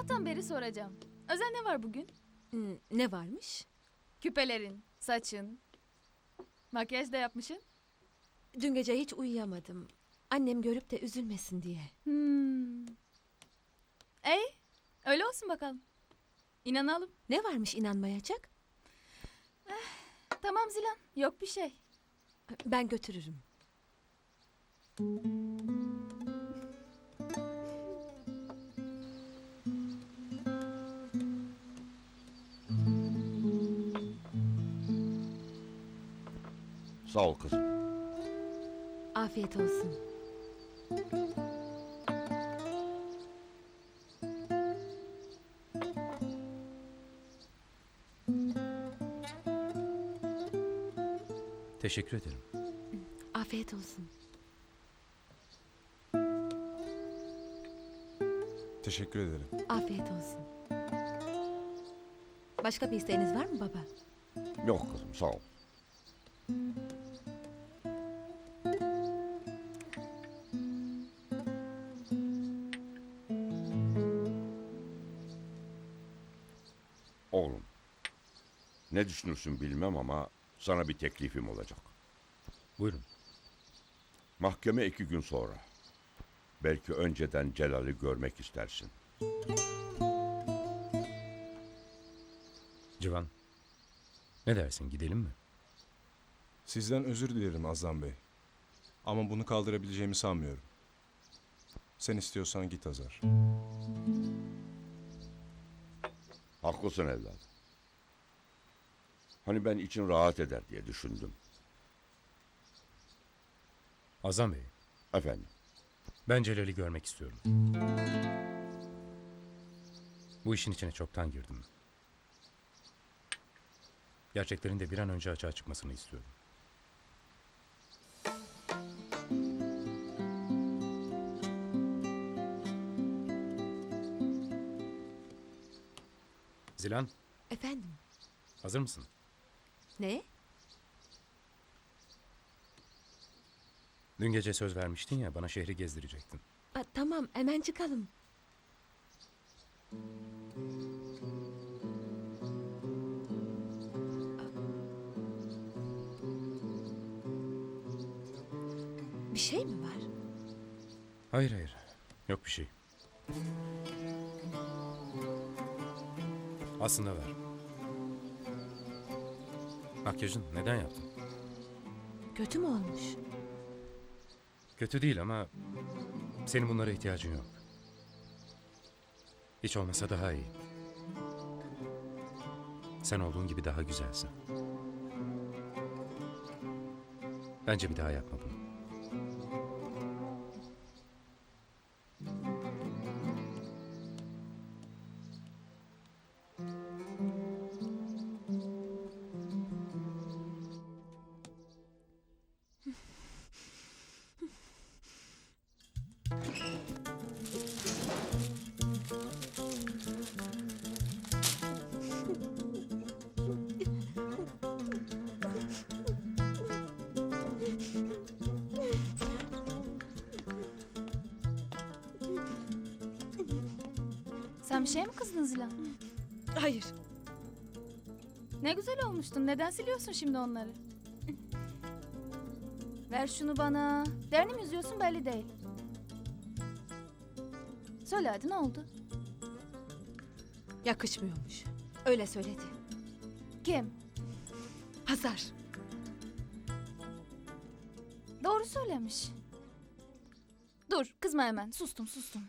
Sabahtan beri soracağım. Özel ne var bugün? Hmm, ne varmış? Küpelerin, saçın. Makyaj da yapmışsın. Dün gece hiç uyuyamadım. Annem görüp de üzülmesin diye. Hmm. Ey, öyle olsun bakalım. İnanalım. Ne varmış inanmayacak? Tamam Zilan, yok bir şey. Ben götürürüm. Sağ ol kızım. Afiyet olsun. Teşekkür ederim. Afiyet olsun. Teşekkür ederim. Afiyet olsun. Başka bir isteğiniz var mı baba? Yok kızım sağ ol. Oğlum, ne düşünürsün bilmem ama sana bir teklifim olacak. Buyurun. Mahkeme iki gün sonra. Belki önceden Celal'i görmek istersin. Civan. Ne dersin gidelim mi? Sizden özür dilerim Azam Bey. Ama bunu kaldırabileceğimi sanmıyorum. Sen istiyorsan git Azar. Haklısın evladım. Hani ben için rahat eder diye düşündüm. Azam Bey. Efendim, Ben Celal'i görmek istiyorum. Bu işin içine çoktan girdim. Gerçeklerin de bir an önce açığa çıkmasını istiyorum. Zilan, Efendim? hazır mısın? Ne? Dün gece söz vermiştin ya bana şehri gezdirecektin. Aa, tamam hemen çıkalım. Bir şey mi var? Hayır hayır. Yok bir şey. Aslında var. Makyajın neden yaptın? Kötü mü olmuş? Kötü değil ama senin bunlara ihtiyacın yok. Hiç olmasa daha iyi. Sen olduğun gibi daha güzelsin. Bence bir daha yapma bunu. Sen bir şey mi kızdın Zilan? Hayır. Ne güzel olmuştun. Neden siliyorsun şimdi onları? Ver şunu bana. Derini mi üzüyorsun belli değil. Söyle hadi ne oldu? Yakışmıyormuş. Öyle söyledi. Kim? Hazar. Doğru söylemiş. Dur kızma hemen. Sustum sustum.